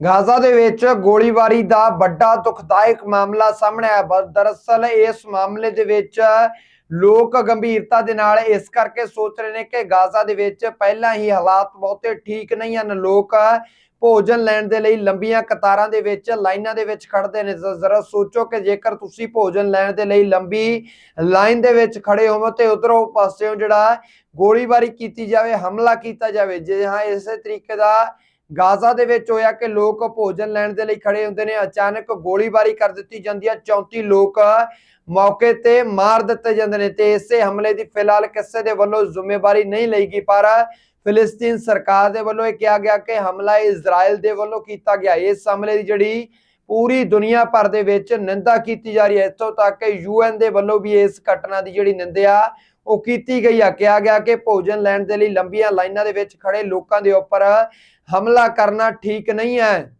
Gaza ਦੇ ਵਿੱਚ ਗੋਲੀਬਾਰੀ ਦਾ ਵੱਡਾ ਦੁਖਦਾਇਕ ਮਾਮਲਾ ਸਾਹਮਣੇ ਆਇਆ। ਦਰਅਸਲ ਇਸ ਮਾਮਲੇ ਦੇ ਵਿੱਚ ਲੋਕ ਗੰਭੀਰਤਾ ਦੇ ਨਾਲ ਇਸ ਕਰਕੇ ਸੋਚ ਰਹੇ ਨੇ ਕਿ ਗਾਜ਼ਾ ਦੇ ਵਿੱਚ ਪਹਿਲਾਂ ਹੀ ਹਾਲਾਤ ਬਹੁਤੇ ਠੀਕ ਨਹੀਂ ਹਨ। ਲੋਕ ਭੋਜਨ ਲੈਣ ਦੇ ਲਈ ਲੰਬੀਆਂ ਕਤਾਰਾਂ ਦੇ ਵਿੱਚ, ਲਾਈਨਾਂ ਦੇ ਵਿੱਚ ਖੜਦੇ ਨੇ। ਜ਼ਰਾ ਸੋਚੋ ਕਿ ਜੇਕਰ ਤੁਸੀਂ ਭੋਜਨ ਲੈਣ ਦੇ ਲਈ ਲੰਬੀ ਲਾਈਨ ਦੇ ਵਿੱਚ ਖੜੇ ਹੋਵੋ ਤੇ ਉਧਰੋਂ ਪਾਸਿਓਂ ਜਿਹੜਾ ਗੋਲੀਬਾਰੀ ਕੀਤੀ ਜਾਵੇ, ਹਮਲਾ ਕੀਤਾ ਜਾਵੇ, ਜੇ ਹਾਂ ਇਸੇ ਤਰੀਕੇ ਦਾ ਗਾਜ਼ਾ ਦੇ ਵਿੱਚ ਹੋਇਆ ਕਿ ਲੋਕ ਭੋਜਨ ਲੈਣ ਦੇ ਲਈ ਖੜੇ ਹੁੰਦੇ ਨੇ। ਅਚਾਨਕ ਗੋਲੀਬਾਰੀ ਕਰ ਦਿੱਤੀ ਜਾਂਦੀ ਹੈ। 34 ਲੋਕ ਮੌਕੇ ਤੇ ਮਾਰ ਦਿੱਤੇ ਜਾਂਦੇ ਨੇ ਤੇ ਇਸੇ ਹਮਲੇ ਦੀ ਫਿਲਹਾਲ ਕਿਸੇ ਦੇ ਵੱਲੋਂ ਜ਼ਿੰਮੇਵਾਰੀ ਨਹੀਂ ਲਈ ਗਈ ਪਰ ਫਿਲਿਸਤੀਨ ਸਰਕਾਰ ਦੇ ਵੱਲੋਂ ਇਹ ਕਿਹਾ ਗਿਆ ਕਿ ਹਮਲਾ ਇਜ਼ਰਾਈਲ ਦੇ ਵੱਲੋਂ ਕੀਤਾ ਗਿਆ। ਇਸ ਹਮਲੇ ਦੀ ਜਿਹੜੀ ਪੂਰੀ ਦੁਨੀਆ ਭਰ ਦੇ ਵਿੱਚ ਨਿੰਦਾ ਕੀਤੀ ਜਾ ਰਹੀ ਹੈ। ਇੱਥੋਂ ਤੱਕ ਕਿ ਯੂਐਨ ਦੇ ਵੱਲੋਂ ਵੀ ਇਸ ਘਟਨਾ ਦੀ ਜਿਹੜੀ ਨਿੰਦਿਆ ਉਹ ਕੀਤੀ ਗਈ ਆ। ਕਿਹਾ ਗਿਆ ਕਿ ਭੋਜਨ ਲੈਣ ਦੇ ਲਈ ਲੰਬੀਆਂ ਲਾਈਨਾਂ ਦੇ ਵਿੱਚ ਖੜੇ ਲੋਕਾਂ ਦੇ ਉੱਪਰ ਹਮਲਾ ਕਰਨਾ ਠੀਕ ਨਹੀਂ ਹੈ।